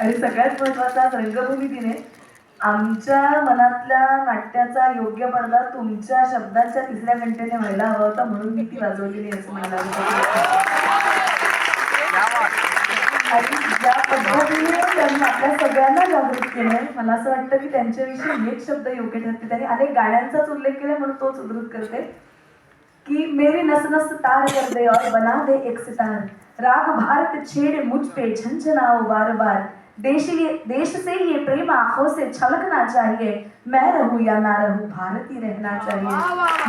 आणि सगळ्यात महत्त्वाचा रंगभूमी दिने आमच्या मनातल्या नाट्याचा योग्य पडदा तुमच्या शब्दांच्या तिसऱ्या घंटेने व्हायला हवा होता म्हणून मी ती वाजवलेली असं मला आणि ज्या पद्धतीने त्यांनी आपल्या सगळ्यांना जागृत केलंय. मला असं वाटतं की त्यांच्याविषयी एक शब्द योग्य ठरते त्यांनी अनेक गाण्यांचाच उल्लेख केला म्हणून तोच उद्धृत करते. कि मेरी नस नस तार कर दे और बना दे एक सितार. राग भारत छेड़ मुझ पे झंझनाओ बार बार. देश ये देश से ये प्रेम आंखों से छलकना चाहिए। मैं रहूं या ना रहूं भारत ही रहना चाहिए।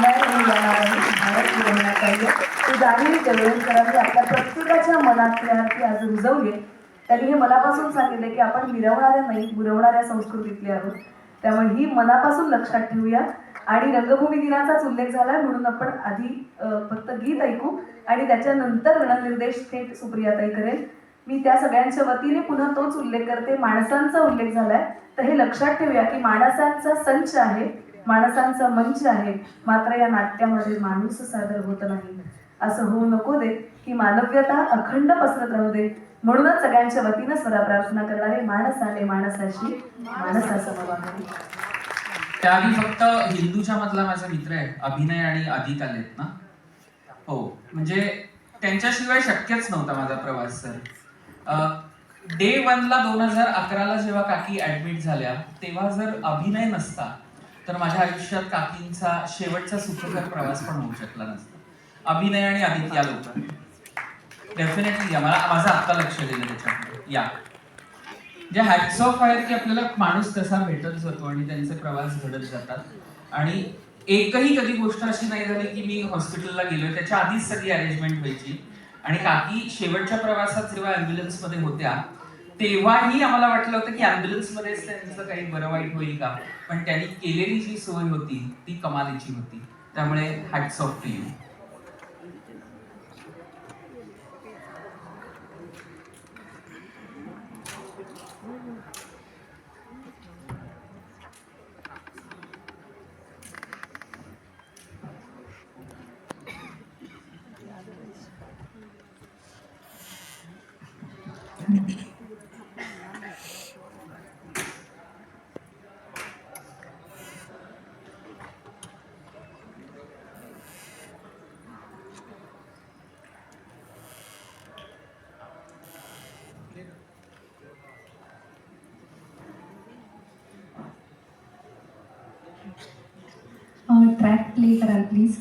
मैं रहूं या ना रहूं भारत ही रहना चाहिए। तो जाणीव देवळकरांनी आपल्या प्रत्येकाच्या मनातल्या ती आज रुजवली. त्यांनी हे मनापासून सांगितले की आपण मिरवणाऱ्या नाही मुरवणाऱ्या संस्कृतीतले आहोत. त्यामुळे ही मनापासून लक्षात ठेवूया. आणि रंगभूमी दिनाचाच उल्लेख झालाय म्हणून आपण आधी फक्त गीत ऐकू आणि त्याच्यानंतर रणनिर्देश थेट सुप्रियाताई करेल. मी त्या सगळ्यांच्या वतीने पुन्हा तोच उल्लेख करते. माणसांचा उल्लेख झालाय. तर हे लक्षात ठेवूया की माणसांचा संच आहे माणसांचा मंच आहे. मात्र या नाट्यामध्ये माणूस सादर होत नाही. असं होऊ नको दे की मानव्यता अखंड पसरत राहू दे. म्हणूनच सगळ्यांच्या वतीनं स्वरा प्रार्थना करणारे माणसाने माणसाशी माणसासमोर आहे त्याआधी फक्त हिंदूच्या मधला माझा मित्र आहे अभिनय आणि अधिक आलेत ना? हो. म्हणजे त्यांच्याशिवाय शक्यच नव्हता माझा प्रवास सर. डे वनला दोन हजार अकराला जेव्हा काकी ऍडमिट झाल्या तेव्हा जर अभिनय नसता तर माझ्या आयुष्यात काकींचा शेवटचा सुखकर प्रवास पण होऊ शकला नसता. अभिनय आणि आदित्य या लोकांनी डेफिनेटली या. मला माझं आत्ता लक्ष दिलं त्याच्यामध्ये. या. जे हॅट्स ऑफ आहेत की आपल्याला माणूस कसा भेटत जातो आणि त्यांचे प्रवास घडत जातात. आणि एकही कधी गोष्ट अशी नाही झाली की मी हॉस्पिटलला गेलो त्याच्या आधीच सगळी अरेंजमेंट व्हायची. आणि काकी शेवटच्या प्रवासात जेव्हा अँब्युलन्समध्ये होत्या तेव्हाही आम्हाला वाटलं होतं की अँब्युलन्स मध्येच त्यांचं काही बरं वाईट होईल का? पण त्यांनी केलेली जी सोय होती ती कमालीची होती. त्यामुळे hats off to you track play कराल प्लीज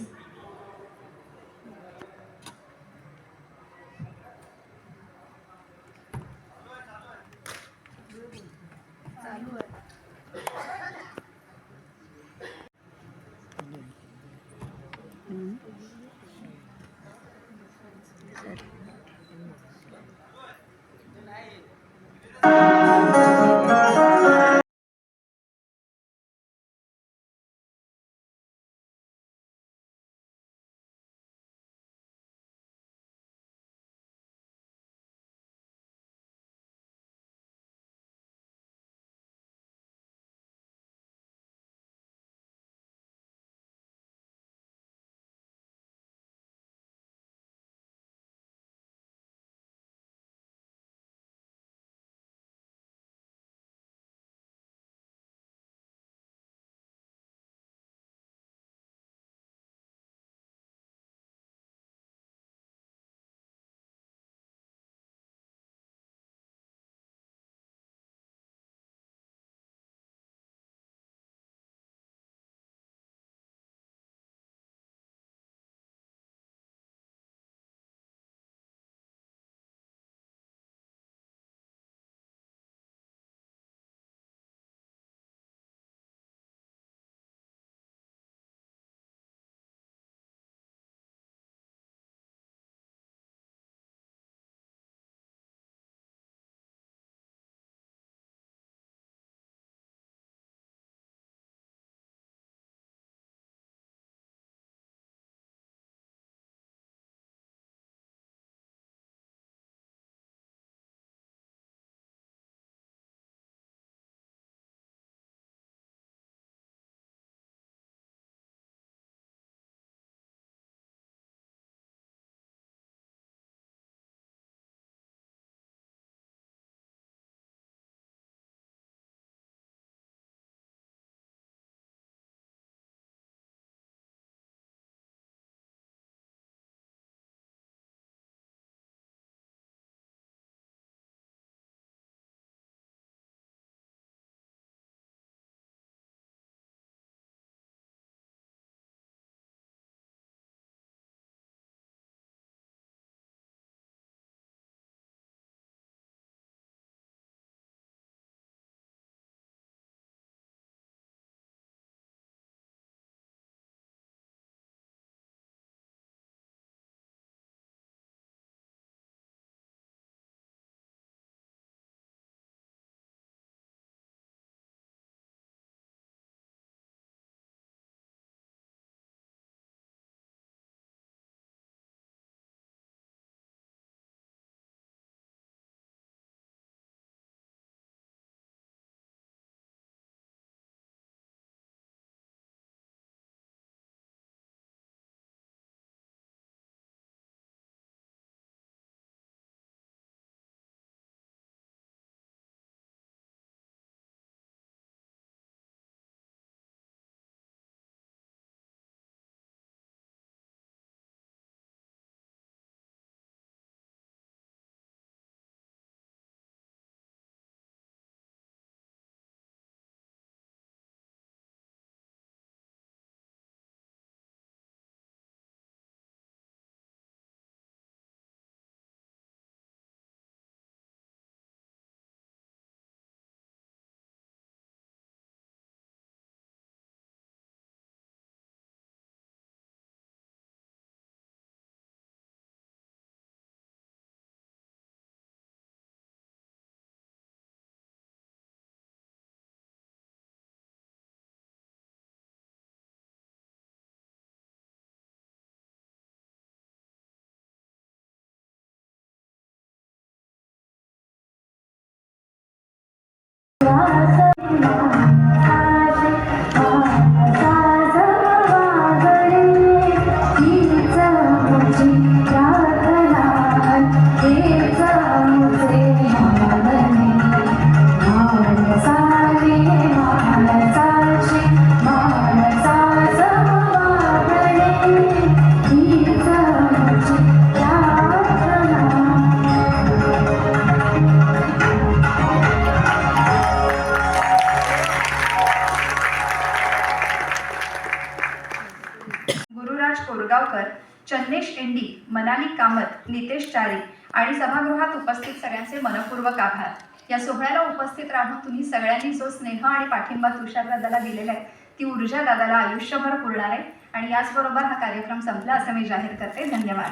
आभार. या सोहळ्याला उपस्थित राहून तुम्ही सगळ्यांनी जो स्नेह आणि पाठिंबा तुषार दादाला दिलेला आहे ती ऊर्जा दादाला आयुष्यभर पुरणार आहे. आणि याचबरोबर हा कार्यक्रम संपला असं मी जाहीर करते. धन्यवाद.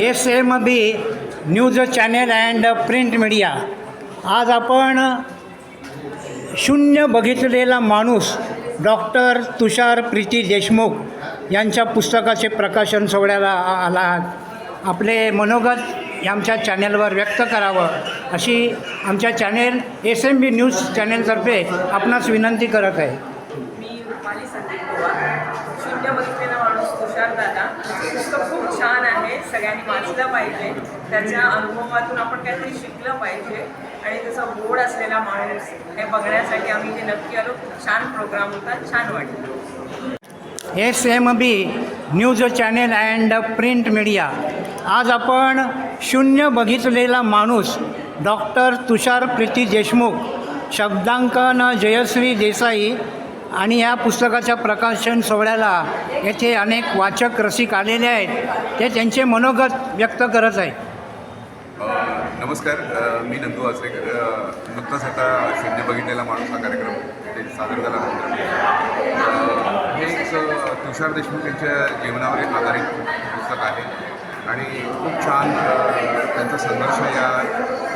S M B news channel and print media. आज आपण शून्य बघितलेला माणूस डॉक्टर तुषार प्रीती देशमुख यांच्या पुस्तकाचे प्रकाशन सोहळ्याला आ- आला आहात आपले मनोगत आमच्या चॅनेलवर व्यक्त करावं अशी आमच्या channel S M B news चॅनेलतर्फे आपणास विनंती करत आहे. मी रुपाली संदीप माणूस तुषार दादा पुस्तक खूप छान आहे सगळ्यांनी वाचलं पाहिजे. त्याच्या अनुभवातून आपण काहीतरी शिकलं पाहिजे. आणि त्याचा गोड असलेला माणूस हे बघण्यासाठी आम्ही इथे नक्की आलो. खूप छान प्रोग्राम होता छान वाटलं. S M B news channel and print media. आज आपण शून्य बघितलेला माणूस डॉक्टर तुषार प्रीती देशमुख शब्दांकन जयश्री देसाई आणि या पुस्तकाच्या प्रकाशन सोहळ्याला येथे अनेक वाचक रसिक आलेले आहेत. ते त्यांचे मनोगत व्यक्त करत आहे नमस्कार. मी नंदू आचरेकर. नुकताच आता शून्य बघितलेला माणूस हा कार्यक्रम ते सादर झाला. हे एक तुषार देशमुख यांच्या जीवनावर आधारित पुस्तक आहे. आणि खूप छान त्यांचा संघर्ष या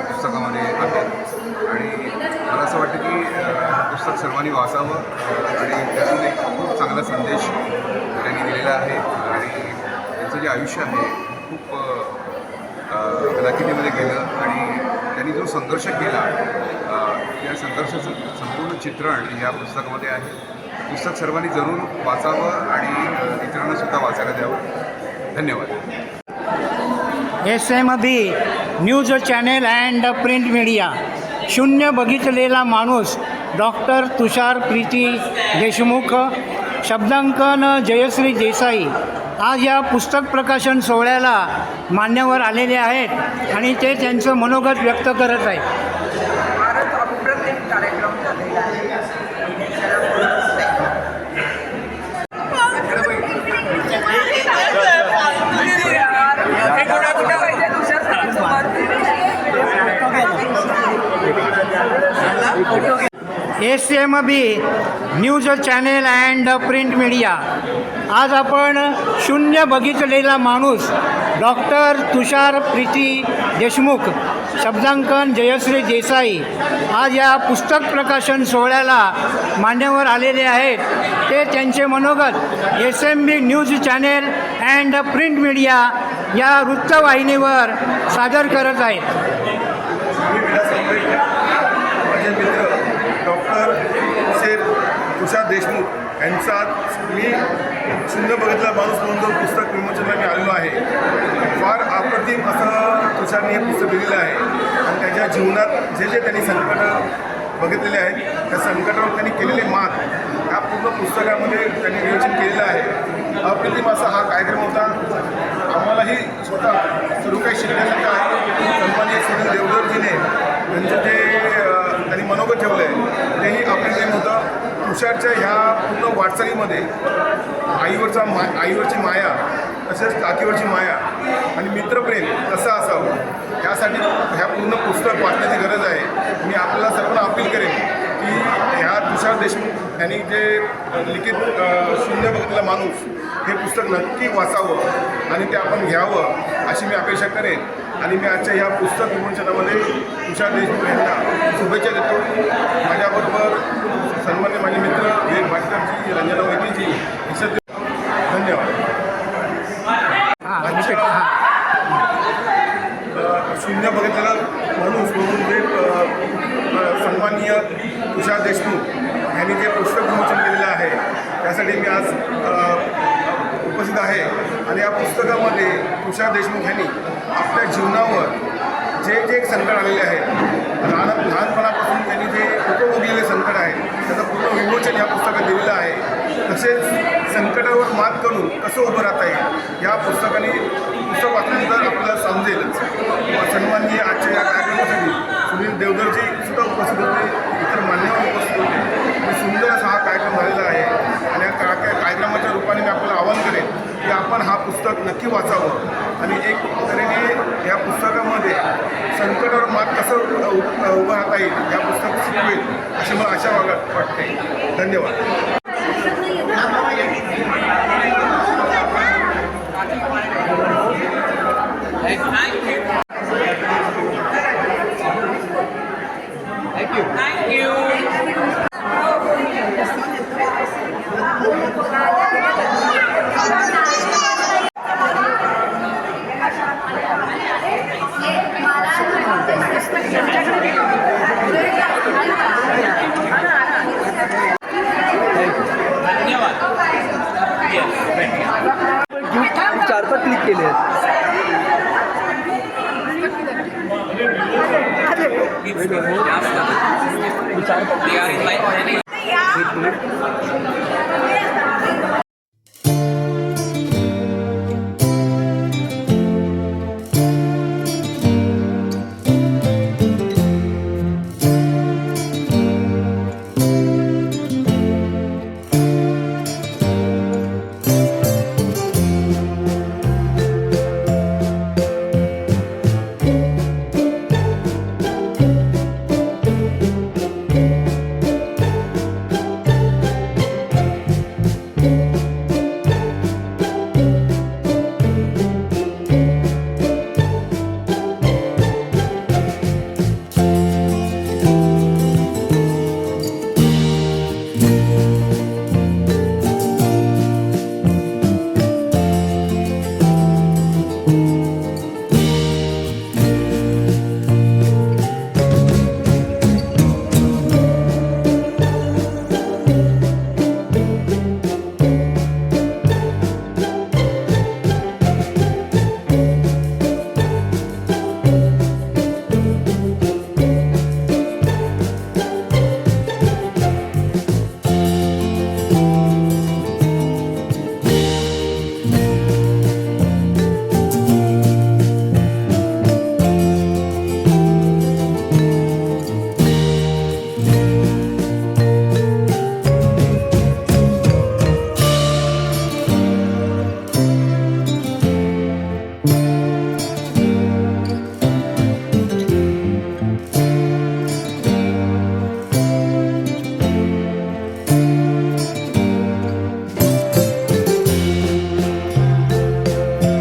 पुस्तकामध्ये आहे. आणि मला असं वाटतं की पुस्तक सर्वांनी वाचावं आणि त्यातून एक खूप चांगला संदेश त्यांनी दिलेला आहे. आणि त्यांचं जे आयुष्य आहे खूप अ, गेलं आणि त्यांनी जो संघर्ष केला त्या संघर्षाचं संपूर्ण चित्रण या पुस्तकामध्ये आहे. पुस्तक सर्वांनी जरूर वाचावं आणि इतरांनासुद्धा वाचायला द्यावं. धन्यवाद. S M B news channel and print media. शून्य बघितलेला माणूस डॉक्टर तुषार प्रीती देशमुख शब्दांकन जयश्री देसाई आज या पुस्तक प्रकाशन सोहळ्याला मान्यवर आलेले आहेत आणि ते त्यांचं मनोगत व्यक्त करत आहेत फारच अप्रतिम कार्यक्रम झालेला आहे S M B news channel and print media आज आपण शून्य बघितलेला माणूस डॉक्टर तुषार प्रीती देशमुख शब्दांकन जयश्री देसाई आज या पुस्तक प्रकाशन सोहळ्याला मान्यवर आलेले आहेत. ते त्यांचे मनोगत S M B news channel and print media या वृत्तवाहिनीवर सादर करत आहेत मी विलास आंबेडकर माझे मित्र डॉक्टर शेर तुषार देशमुख यांचा मी शून्य बघितला माणूस म्हणून जो पुस्तक विमोचनला मी आलेलो आहे. फार अप्रतिम असं तुषारने हे पुस्तक लिहिलेलं आहे. आणि त्याच्या जीवनात जे जे त्यांनी संकट बघितलेले आहेत त्या संकटावर त्यांनी केलेले मात या पूर्ण पुस्तकामध्ये त्यांनी विवेचन केलेलं आहे. अप्रतिम असा हा कार्यक्रम होता. आम्हालाही स्वतः सर्व काही शिकण्यासारखं आहे कंपनी सुनील देवधरजीने त्यांचं जे त्यांनी मनोगत ठेवलं आहे तेही अप्रतिम होतं. तुषारच्या ह्या पूर्ण वाटचालीमध्ये आईवरचा मा आईवरची माया तसेच काकीवरची माया आणि मित्रप्रेम कसं असावं यासाठी ह्या पूर्ण पुस्तक वाचण्याची गरज आहे. मी आपल्याला सर्वांना अपील करेन की ह्या तुषार देशमुख यांनी जे लिखित शून्य बघितलेला माणूस हे पुस्तक नक्की वाचावं आणि ते आपण घ्यावं अशी मी अपेक्षा करेन. आणि मी आजच्या ह्या पुस्तक विमोचनामध्ये तुषार देशमुख यांना शुभेच्छा देतो. माझ्याबरोबर सन्मान्य माझे मित्र विवेक भाटकरजी रंजना वैदीजी सत्य धन्यवाद. शून्य बघितलेला माणूस म्हणून जे सन्माननीय तुषार देशमुख यांनी जे पुस्तक विमोचन केलेलं आहे त्यासाठी मी आज उपस्थित आहे. आणि या पुस्तकामध्ये तुषार देशमुख यांनी आपल्या जीवनावर जे जे संकट आलेले आहे लहान लहानपणा तसेच संकटावर मात करून कसं उभं राहता येईल या पुस्तकाने पुस्तक वाचल्यानंतर आपल्याला समजेलच सन्माननीय आजच्या या कार्यक्रमासाठी सुनील देवधरजी सुद्धा उपस्थित होते इतर मान्यवर उपस्थित होते. आणि सुंदर असा हा कार्यक्रम झालेला आहे. आणि या कार्यक्रमाच्या रूपाने मी आपल्याला आवाहन करेन की आपण हा पुस्तक नक्की वाचावं. आणि एक तऱ्हेने या पुस्तकामध्ये संकटावर मात कसं उभं राहता येईल या पुस्तक शिकवेल अशी मला आशा वाटते. धन्यवाद. specifically about केले. आहेत